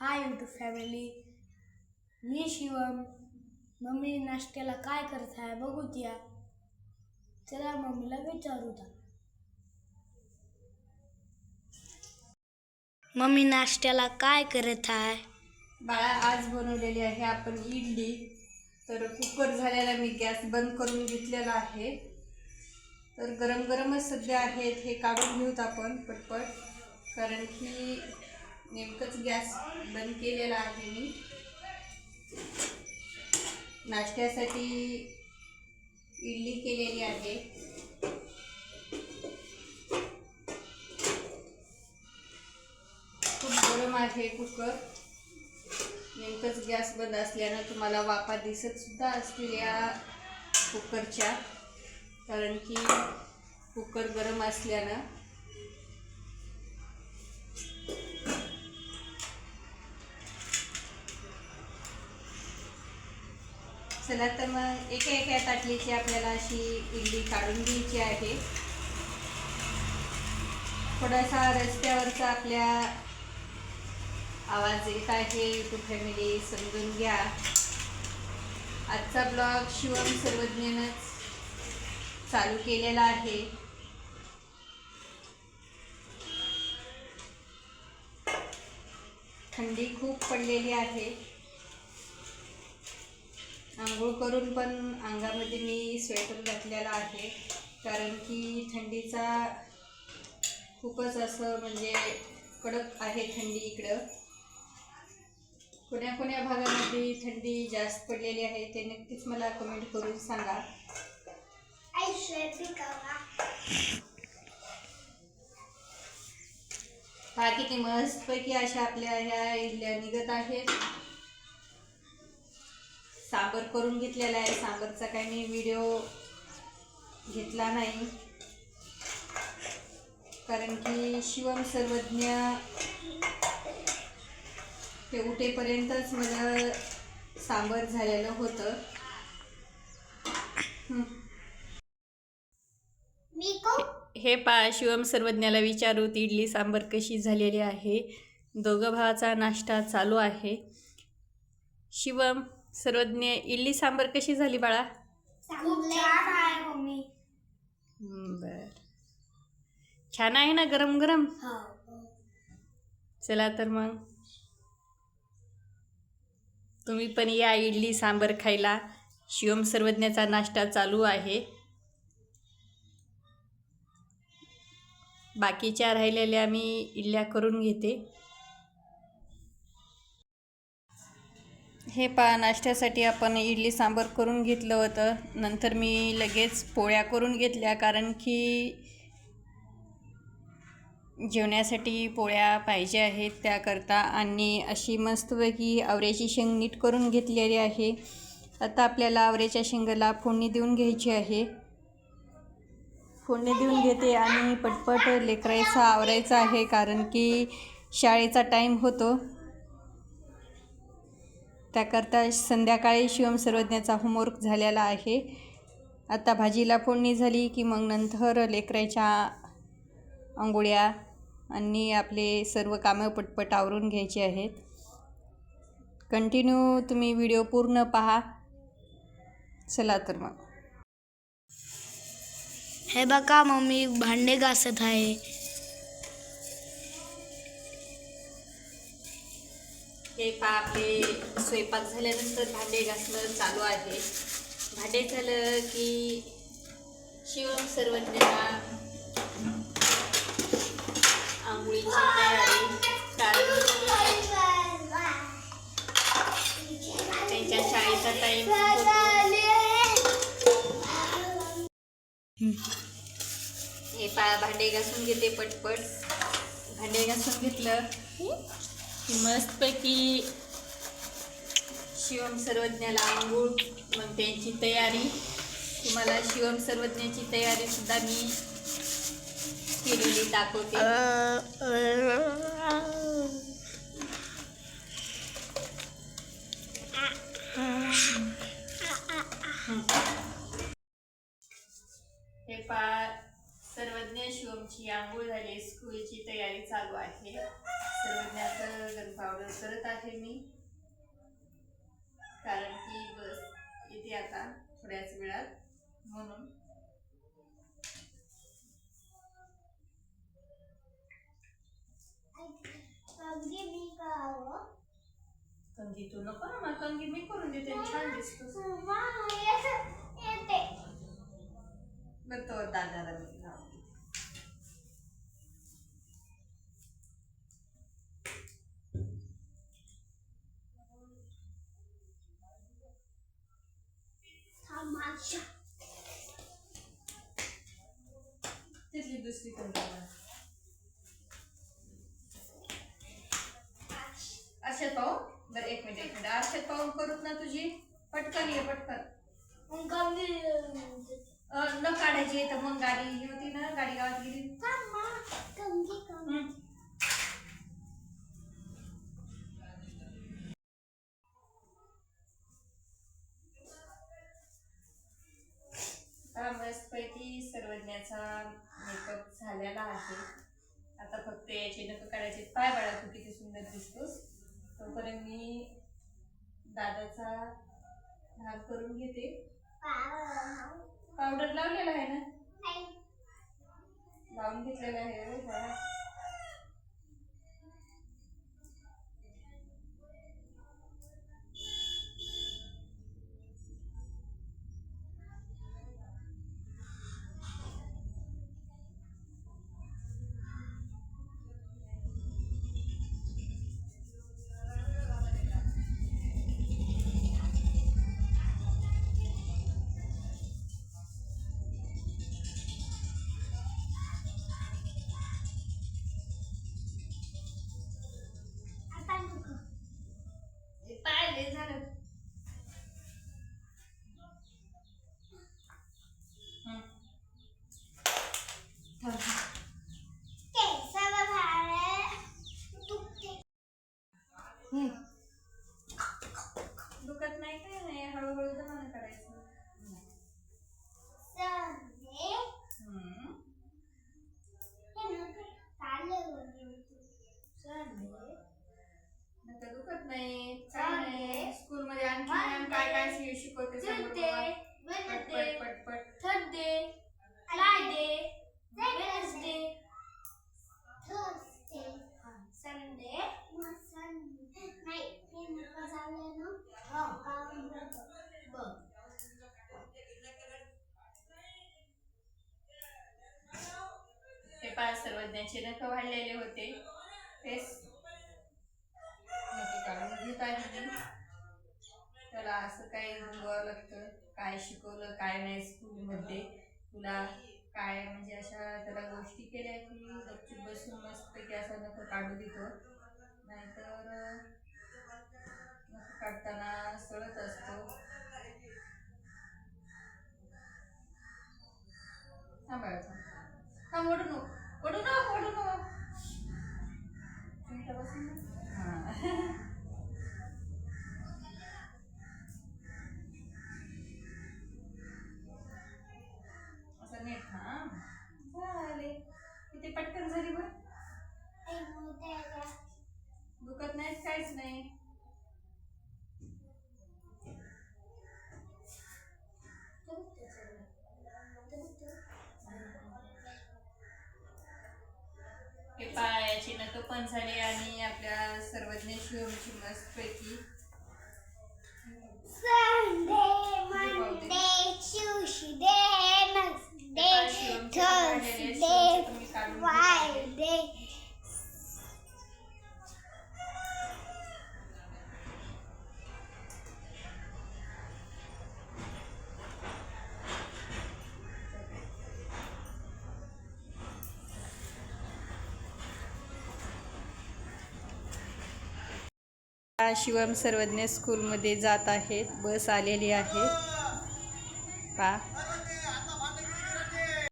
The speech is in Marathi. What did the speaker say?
हाय यूट्यूब फॅमिली मी शिवम. मम्मी नाश्त्याला काय करत आहे बघू द्या चला मम्मीला विचारू द्या मम्मी नाश्त्याला काय करत आहे? बाळा आज बनवलेली आहे आपण इडली. तर कुकर झालेला मी गॅस बंद करून घेतलेला आहे. तर गरम गरमच सध्या आहेत हे काढून घेऊत आपण पटपट. कारण की नेमकंच गॅस बंद केलेला आहे मी. नाश्त्यासाठी इडली केलेली आहे. खूप गरम आहे कुकर. नेमकंच गॅस बंद असल्यानं तुम्हाला वाफा दिसत सुद्धा असतील या कुकरच्या. कारण की कुकर गरम असल्यानं चला तर मग एका एका ताटलीची आपल्याला अशी इडली काढून घ्यायची आहे. थोडासा रस्त्यावरचा आपल्या आवाज येत आहे. यूट्यूब फॅमिली समजून घ्या. आजचा ब्लॉग शिवम सर्वज्ञानच चालू केलेला आहे. थंडी खूप पडलेली आहे. आंघोळ करून पण अंगामध्ये मी स्वेटर घातलेला आहे. कारण की थंडीचा खूपच असं म्हणजे कडक आहे थंडी इकडं. कोण्या कोण्या भागामध्ये थंडी जास्त पडलेली आहे ते नक्कीच मला कमेंट करून सांगा. पहा किती मस्तपैकी अशा आपल्या ह्या इडल्या निघत आहेत. सांबर करून घेतलेला आहे. सांबरचा काही मी व्हिडिओ घेतला नाही. कारण की शिवम सर्वज्ञ ते उठेपर्यंतच माझं सांबर झालेलं होतं. हं. हे पा शिवम सर्वज्ञाला विचारू ती इडली सांबर कशी झालेली आहे? दोघं भावाचा नाश्ता चालू आहे. शिवम सर्वज्ञ. इडली सांबर कशी झाली बाळा? खूप छान आहे मम्मी. बर. छान आहे ना गरम गरम? हो. चला तर मग. तुम्ही पण या इडली सांबर खायला. शिवम सर्वज्ञाचा नाश्ता चालू आहे. बाकीच्या राहिलेल्या मी इडल्या करून घेते. हे पा नाश्त्यासाठी आपण इडली सांबर करून घेतलं होतं. नंतर मी लगेच पोळ्या करून घेतल्या कारण की जेवण्यासाठी पोळ्या पाहिजे आहेत त्याकरता. आणि अशी मस्तपैकी आवऱ्याची शेंग नीट करून घेतलेली आहे. आता आपल्याला आवऱ्याच्या शेंगाला फोडणी देऊन घ्यायची आहे. फोडणी देऊन घेते आणि पटपट लेकरायचा आवरायचा आहे कारण की शाळेचा टाईम होतो. त्याकरता संध्याकाळी शिवम सर्वज्ञाचा होमवर्क झालेला आहे. आता भाजीला फोडणी झाली की मग नंतर लेकराच्या आंघोळ्या आणि आपले सर्व कामं पटपट आवरून घ्यायची आहेत. कंटिन्यू तुम्ही व्हिडिओ पूर्ण पहा. चला तर मग. हे बघा मम्मी भांडे घासत आहे. हे पा आपले स्वयंपाक झाल्यानंतर भांडे घासणं चालू आहे. भांडे झालं की शिवम सर्वज्ञांना आंघोळीची तयारी कारण त्यांच्या शाळेचा टाईम हे पा भांडे घासून घेते पटपट. भांडे घासून घेतलं. की मस्तपैकी शिवम सर्वज्ञाला आंघोळ मग त्यांची तयारी तुम्हाला शिवम सर्वज्ञाची तयारी सुद्धा मी केलेली दाखवते हे पा सर्वज्ञ शिवमची आंघोळ झाली स्कूलची तयारी चालू आहे सर्वज्ञाचं गन पावडर करत आहे मी. कारण की बस येते आता थोड्याच वेळात म्हणून. कंगी तू नको ना मला कंगी मी करून देते छान दिसतो बरं तो दादाला मी लावते तिथली दुसरी. अर्षद पाहू बरं एक मिनिट एक मिनिट अर्षद पाहून करूत ना तुझी पटकन ये पटकन अं, न काढायची तर मग गाडी ही होती ना गाडी गावात गेली सर्वज्ञाचा मेकअप झालेला आहे. आता फक्त याचे नख काढायचे पाय बाळा तू किती सुंदर दिसतोस. तोपर्यंत मी दादाचा भाग करून घेते. पावडर लावलेला आहे ना? लावून घेतलेला आहे. हो Yeah. त्यांचे नख वाढलेले होते. तेच. नख काढून घेत आहे त्याला असं काही गुंगवावं लागतं. काय शिकवलं काय नाही स्कूलमध्ये. तुला काय म्हणजे अशा त्याला गोष्टी केल्या की गपचूप बसून मस्तपैकी असा नख काढू देतो. नाहीतर नख काढताना सळत असतो. सांभाळतो हा मोठं नको. ओढू नको ओढू नको तुम्ही इथं बसून ना. हां. असं नीट हा झाले किती पटकन झाली बघ दुखत नाही काहीच नाही हे पायाची नख पण झाली आणि आपल्या सर्वज्ञ शिवमची मस्तपैकी शिवम सर्वज्ञ स्कूलमध्ये जात आहेत. बस आलेली आहे. पा.